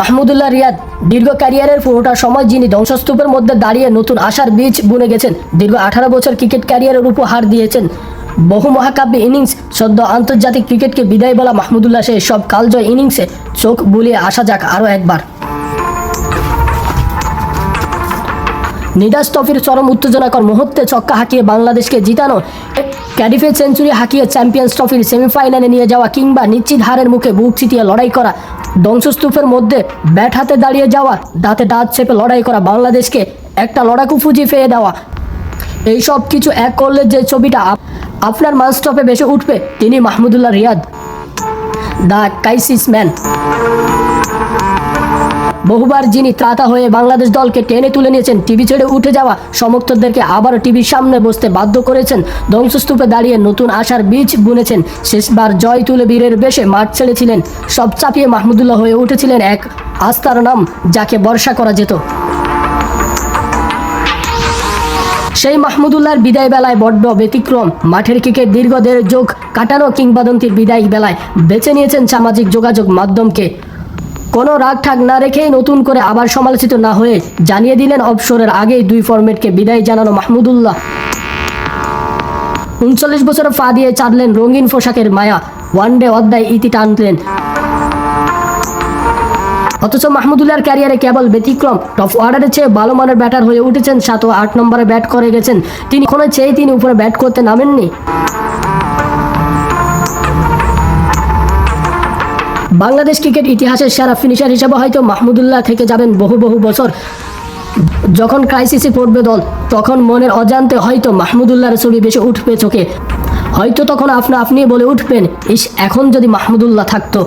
মাহমুদুল্লাহ রিয়াদ দীর্ঘ ক্যারিয়ারের পুরোটা সময় যিনি ধ্বংসস্তূপের মধ্যে দাঁড়িয়ে নতুন আশার বীজ বুনে গেছেন। দীর্ঘ আঠারো বছর ক্রিকেট ক্যারিয়ারের উপহার দিয়েছেন। বহু মহাকাব্য ইনিংস, সদ্য আন্তর্জাতিক ক্রিকেটকে বিদায় বলা মাহমুদুল্লাহ সে সব কালজয় ইনিংসে চোখ বুলিয়ে আসা যাক আরও একবার। নিদাস ট্রফির চরম উত্তেজনাকর মুহূর্তে ছক্কা হাঁকিয়ে বাংলাদেশকে জিতানো ক্যাডিফে সেঞ্চুরি হাঁকিয়ে চ্যাম্পিয়ন্স ট্রফির সেমিফাইনালে নিয়ে যাওয়া কিংবা নিশ্চিত হারের মুখে বুক চিতিয়ে লড়াই করা ধ্বংসস্তূপের মধ্যে ব্যাট হাতে দাঁড়িয়ে যাওয়া, দাঁতে দাঁত চেপে লড়াই করা বাংলাদেশকে একটা লড়াকু ফুজি ফেয়ে দেওয়া। এই সব কিছু এক করলে যে ছবিটা আপ- আপনার মানস্টপে বেশি উঠবে তিনি Mahmudullah Riyad. The crisis man. বহুবার যিনি ত্রাতা হয়ে বাংলাদেশ দলকে টেনে তুলে নিয়েছেন, টিভি ছেড়ে উঠে যাওয়া সমর্থকদেরকে আবারও টিভির সামনে বসতে বাধ্য করেছেন, ধ্বংসস্তূপে দাঁড়িয়ে নতুন আশার বীজ বুনেছেন, শেষবার জয় তুলে বীরের বেশে মাঠ ছেড়েছিলেন, সব চাপিয়ে মাহমুদুল্লাহ হয়ে উঠেছিলেন এক আস্থার নাম যাকে বর্ষা করা যেত। সেই মাহমুদুল্লাহর বিদায় বেলায় বড্ড ব্যতিক্রম, মাঠের ক্রিকেট দীর্ঘদের যোগ কাটানো কিংবদন্তির বিদায় বেলায় বেছে নিয়েছেন সামাজিক যোগাযোগ মাধ্যমকে। কোনো রাগ ঠাক না রেখেই নতুন করে আবার সমালোচিত না হয়ে জানিয়ে দিলেন অবসরের আগেই দুই ফরম্যাটকে বিদায় জানানো মাহমুদুল্লাহ। উনচল্লিশ বছর পা দিয়ে চাঁদলেন রঙিন পোশাকের মায়া ওয়ানডে অধ্যায় ইতি টানলেন। অথচ মাহমুদুল্লাহর ক্যারিয়ারে কেবল ব্যতিক্রম টপ অর্ডারের চেয়ে ভালো মানের ব্যাটার হয়ে উঠেছেন সাত ও আট নম্বরে ব্যাট করে গেছেন। তিনি কোনো চেয়ে তিনি উপরে ব্যাট করতে নামেননি। বাংলাদেশ ক্রিকেট ইতিহাসের সেরা ফিনিশার হিসেবে হয়তো মাহমুদুল্লাহ থেকে যাবেন বহু বহু বছর। যখন ক্রাইসিসে পড়বে দল, তখন মনের অজান্তে হয়তো মাহমুদুল্লাহর ছবি বেশি উঠবে চোখে। হয়তো তখন আপনা আপনি বলে উঠবেন, ইস, এখন যদি মাহমুদুল্লাহ থাকতো।